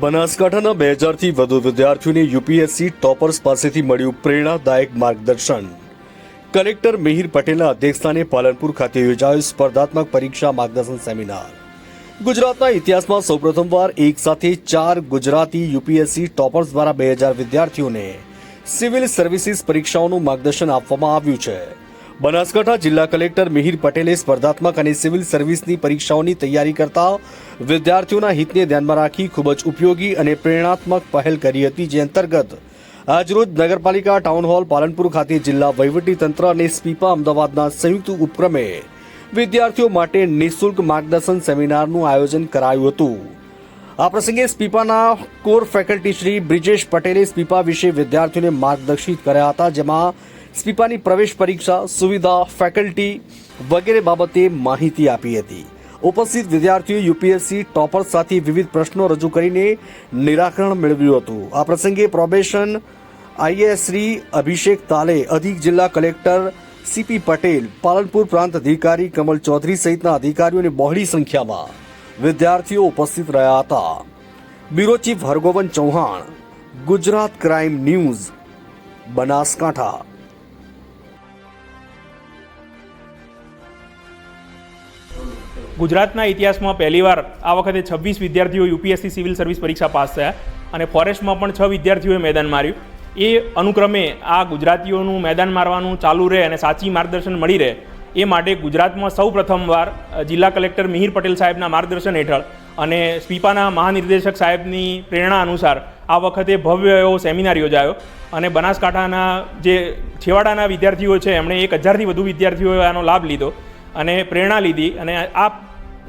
બનાસકાંઠાના બે હજારથી વધુ વિદ્યાર્થીઓને યુપીએસસી ટોપર્સ પાસેથી મળ્યું પ્રેરણાદાયક માર્ગદર્શન. કલેક્ટર મિહિર પટેલના અધ્યક્ષસ્થાને પાલનપુર ખાતે યોજાયો સ્પર્ધાત્મક પરીક્ષા માર્ગદર્શન સેમિનાર. ગુજરાતના ઇતિહાસમાં સૌપ્રથમવાર એક સાથે ચાર ગુજરાતી યુપીએસસી ટોપર્સ દ્વારા બે હજાર વિદ્યાર્થીઓને સિવિલ સર્વિસીસ પરીક્ષાઓનું માર્ગદર્શન આપવામાં આવ્યું છે. બનાસકાંઠા જિલ્લા કલેક્ટર મિહિર પટેલે સ્પર્ધાત્મક અને સિવિલ સર્વિસની પરીક્ષાઓની તૈયારી કરતા વિદ્યાર્થીઓના હિતને ધ્યાનમાં રાખી ખૂબ જ ઉપયોગી અને પ્રેરણાત્મક પહેલ કરી હતી, જે અંતર્ગત આજરોજ નગરપાલિકા ટાઉન હોલ પાલનપુર ખાતે જિલ્લા તંત્ર અને સ્પીપા અમદાવાદના સંયુક્ત ઉપક્રમે વિદ્યાર્થીઓ માટે નિઃશુલ્ક માર્ગદર્શન સેમિનારનું આયોજન કરાયું હતું. આ પ્રસંગે સ્પીપાના કોર ફેકલ્ટી શ્રી બ્રિજેશ પટેલે સ્પીપા વિશે વિદ્યાર્થીઓને માર્ગદર્શિત કર્યા હતા, જેમાં સ્પીપાની પ્રવેશ પરીક્ષા, સુવિધા, ફેકલ્ટી વગેરે બાબતે માહિતી આપી હતી. ઉપસ્થિત વિદ્યાર્થીઓ યુપીએસસી ટોપર સાથે વિવિધ પ્રશ્નો રજૂ કરીને નિરાકરણ મેળવ્યું હતું. આ પ્રસંગે પ્રોબેશન આઈએએસ શ્રી અભિષેક તાલે, અધિક જિલ્લા કલેક્ટર સીપી પટેલ, પાલનપુર પ્રાંત અધિકારી કમલ ચૌધરી સહિતના અધિકારીઓની બહોળી સંખ્યામાં વિદ્યાર્થીઓ ઉપસ્થિત રહ્યા હતા. Bureau chief Hargovan Chauhan, Gujarat crime news, Banaskantha. ગુજરાતના ઇતિહાસમાં પહેલીવાર આ વખતે છવ્વીસ વિદ્યાર્થીઓ યુપીએસસી સિવિલ સર્વિસ પરીક્ષા પાસ થયા અને ફોરેસ્ટમાં પણ છ વિદ્યાર્થીઓએ મેદાન માર્યું. એ અનુક્રમે આ ગુજરાતીઓનું મેદાન મારવાનું ચાલુ રહે અને સાચી માર્ગદર્શન મળી રહે એ માટે ગુજરાતમાં સૌ પ્રથમવાર જિલ્લા કલેક્ટર મિહિર પટેલ સાહેબના માર્ગદર્શન હેઠળ અને સ્પીપાના મહાનિર્દેશક સાહેબની પ્રેરણા અનુસાર આ વખતે ભવ્ય એવો સેમિનાર યોજાયો અને બનાસકાંઠાના જે છેવાડાના વિદ્યાર્થીઓ છે, એમણે એક હજારથી વધુ વિદ્યાર્થીઓએ આનો લાભ લીધો. અને પ્રેરણા લીધી અને આ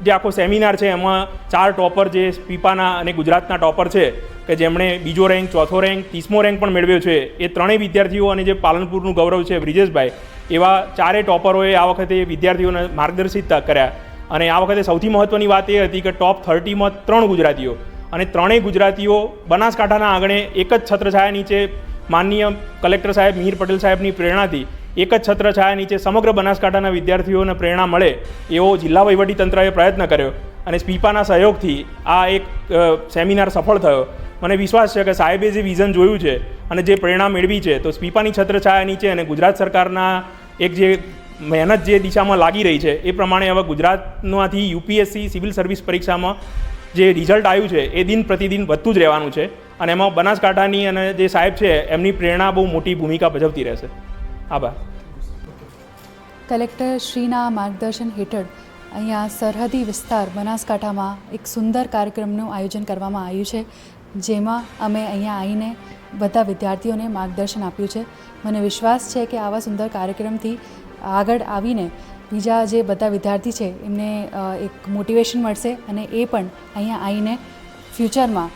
જે આખો સેમિનાર છે, એમાં ચાર ટોપર જે પીપાના અને ગુજરાતના ટોપર છે, કે જેમણે બીજો રેન્ક, ચોથો રેન્ક, ત્રીસમો રેન્ક પણ મેળવ્યો છે, એ ત્રણેય વિદ્યાર્થીઓ અને જે પાલનપુરનું ગૌરવ છે, બ્રિજેશભાઈ, એવા ચારેય ટોપરોએ આ વખતે વિદ્યાર્થીઓને માર્ગદર્શિત કર્યા. અને આ વખતે સૌથી મહત્ત્વની વાત એ હતી કે ટોપ થર્ટીમાં ત્રણ ગુજરાતીઓ અને ત્રણેય ગુજરાતીઓ બનાસકાંઠાના આંગણે એક જ છત્રછાયા નીચે માનનીય કલેક્ટર સાહેબ મિહિર પટેલ સાહેબની પ્રેરણાથી એક જ છત્રછાયા નીચે સમગ્ર બનાસકાંઠાના વિદ્યાર્થીઓને પ્રેરણા મળે એવો જિલ્લા વહીવટી તંત્રએ પ્રયત્ન કર્યો અને સ્પીપાના સહયોગથી આ એક સેમિનાર સફળ થયો. મને વિશ્વાસ છે કે સાહેબે જે વિઝન જોયું છે અને જે પ્રેરણા મેળવી છે, તો સ્પીપાની છત્રછાયા નીચે અને ગુજરાત સરકારના એક જે મહેનત જે દિશામાં લાગી રહી છે, એ પ્રમાણે હવે ગુજરાતમાંથી યુપીએસસી સિવિલ સર્વિસ પરીક્ષામાં જે રિઝલ્ટ આવ્યું છે, એ દિન પ્રતિદિન વધતું જ રહેવાનું છે અને એમાં બનાસકાંઠાની અને જે સાહેબ છે, એમની પ્રેરણા બહુ મોટી ભૂમિકા ભજવતી રહેશે. આભાર. કલેક્ટર શ્રીના માર્ગદર્શન હેઠળ અહીંયા સરહદી વિસ્તાર બનાસકાંઠામાં એક સુંદર કાર્યક્રમનું આયોજન કરવામાં આવ્યું છે, જેમાં અમે અહીંયા આવીને બધા વિદ્યાર્થીઓને માર્ગદર્શન આપ્યું છે. મને વિશ્વાસ છે કે આવા સુંદર કાર્યક્રમથી આગળ આવીને બીજા જે બધા વિદ્યાર્થી છે, એમને એક મોટિવેશન મળશે અને એ પણ અહીંયા આવીને ફ્યુચરમાં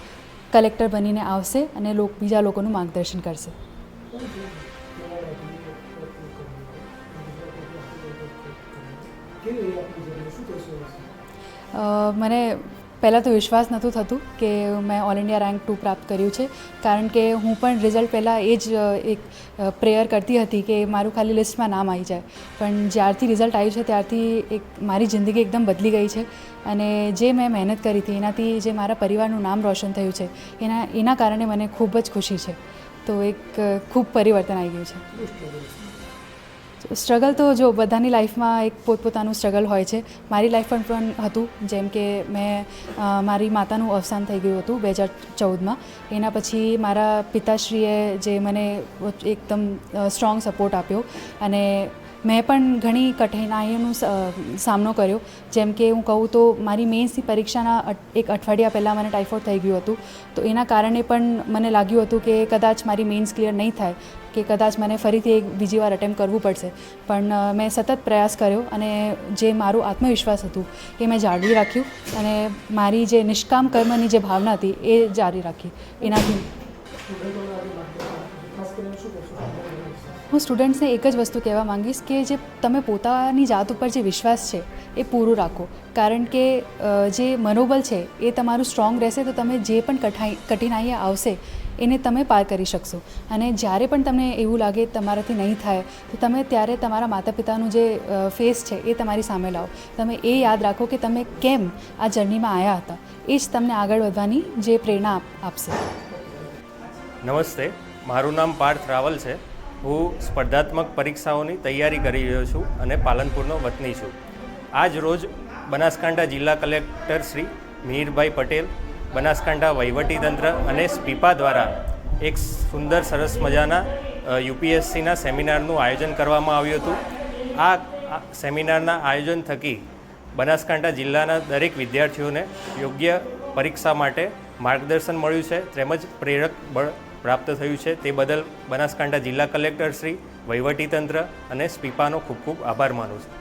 કલેક્ટર બનીને આવશે અને લોક, બીજા લોકોનું માર્ગદર્શન કરશે. મને પહેલાં તો વિશ્વાસ નહોતું થતું કે મેં ઓલ ઇન્ડિયા રેન્ક ટુ પ્રાપ્ત કર્યું છે. કારણ કે હું પણ રિઝલ્ટ પહેલાં એ જ એક પ્રેયર કરતી હતી કે મારું ખાલી લિસ્ટમાં નામ આવી જાય. પણ જ્યારથી રિઝલ્ટ આવ્યું છે ત્યારથી એક મારી જિંદગી એકદમ બદલી ગઈ છે. અને જે મેં મહેનત કરી હતી એનાથી જે મારા પરિવારનું નામ રોશન થયું છે એના એના કારણે મને ખૂબ જ ખુશી છે. તો એક ખૂબ પરિવર્તન આવી ગયું છે. સ્ટ્રગલ તો જો બધાની લાઈફમાં એક પોતપોતાનું સ્ટ્રગલ હોય છે. મારી લાઈફ પણ હતું, જેમ કે મેં મારી માતાનું અવસાન થઈ ગયું હતું બે હજાર ચૌદમાં. એના પછી મારા પિતાશ્રીએ જે મને એકદમ સ્ટ્રોંગ સપોર્ટ આપ્યો અને મેં પણ ઘણી કઠિનાઈઓનો સામનો કર્યો. જેમ કે હું કહું તો મારી મેન્સની પરીક્ષાના એક અઠવાડિયા પહેલાં મને ટાઇફોઇડ થઈ ગયું હતું. તો એના કારણે પણ મને લાગ્યું હતું કે કદાચ મારી મેન્સ ક્લિયર નહીં થાય, કે કદાચ મને ફરીથી એક બીજી વાર અટેમ્પ કરવું પડશે. પણ મેં સતત પ્રયાસ કર્યો અને જે મારું આત્મવિશ્વાસ હતું એ મેં જાળવી રાખ્યું અને મારી જે નિષ્કામ કર્મની જે ભાવના હતી એ જારી રાખી. એનાથી હું સ્ટુડન્ટ્સને એક જ વસ્તુ કહેવા માંગીશ કે જે તમે પોતાની જાત ઉપર જે વિશ્વાસ છે, એ પૂરું રાખો. કારણ કે જે મનોબલ છે, એ તમારું સ્ટ્રોંગ રહેશે તો તમે જે પણ કઠાઈ કઠિનાઈ આવશે, એને તમે પાર કરી શકશો. અને જ્યારે પણ તમને એવું લાગે તમારાથી નહીં થાય, તો તમે ત્યારે તમારા માતા પિતાનું જે ફેસ છે, એ તમારી સામે લાવો. તમે એ યાદ રાખો કે તમે કેમ આ જર્નીમાં આવ્યા હતા. એ જ તમને આગળ વધવાની જે પ્રેરણા આપશે. નમસ્તે. મારું નામ પાર્થ રાવલ છે. હું સ્પર્ધાત્મક પરીક્ષાઓની તૈયારી કરી રહ્યો છું અને પાલનપુરનો વતની છું. આજ રોજ બનાસકાંઠા જિલ્લા કલેક્ટર શ્રી મિહિરભાઈ પટેલ, બનાસકાંઠા વહીવટીતંત્ર અને સ્પીપા દ્વારા એક સુંદર સરસ મજાના યુપીએસસીના સેમિનારનું આયોજન કરવામાં આવ્યું હતું. આ સેમિનારના આયોજન થકી બનાસકાંઠા જિલ્લાના દરેક વિદ્યાર્થીઓને યોગ્ય પરીક્ષા માટે માર્ગદર્શન મળ્યું છે. તેમજ પ્રેરક બળ પ્રાપ્ત થયું છે તે બદલ બનાસકાંઠા જિલ્લા કલેક્ટર શ્રી વહીવટીતંત્ર અને સ્પીપાનો ખૂબ ખૂબ આભાર માનું છું.